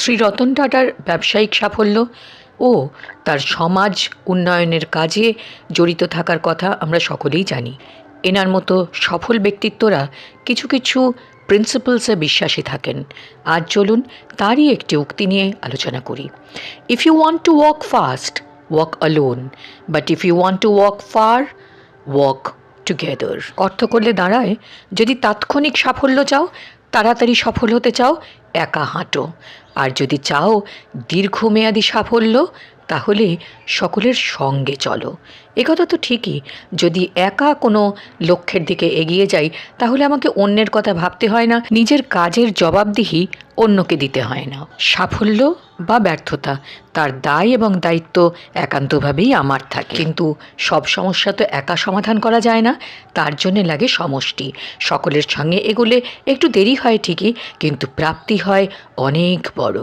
শ্রী রতন টাটার ব্যবসায়িক সাফল্য ও তার সমাজ উন্নয়নের কাজে জড়িত থাকার কথা আমরা সকলেই জানি। এনার মতো সফল ব্যক্তিত্বরা কিছু কিছু প্রিন্সিপালসে বিশ্বাসী থাকেন। আজ চলুন তারই একটি উক্তি নিয়ে আলোচনা করি। If you want to walk fast walk alone but if you want to walk far walk together অর্থ করলে দাঁড়ায়, যদি তাৎক্ষণিক সাফল্য চাও, তাড়াতাড়ি সফল হতে চাও একা হাঁটো। আর যদি চাও দীর্ঘমেয়াদী সাফল্য, তাহলে সকলের সঙ্গে চলো। একথা তো ঠিকই। যদি একা কোনো লক্ষ্যের দিকে এগিয়ে যাই, তাহলে আমাকে অন্যের কথা ভাবতে হয় না। নিজের কাজের জবাবদিহি অন্যকে দিতে হয় না। সাফল্য বা ব্যর্থতা, তার দায় এবং দায়িত্ব একান্তভাবেই আমার থাকে। কিন্তু সব সমস্যা তো একা সমাধান করা যায় না। তার জন্যে লাগে সমষ্টি। সকলের সঙ্গে এগুলে একটু দেরি হয় ঠিকই, কিন্তু প্রাপ্তি হয় অনেক বড়।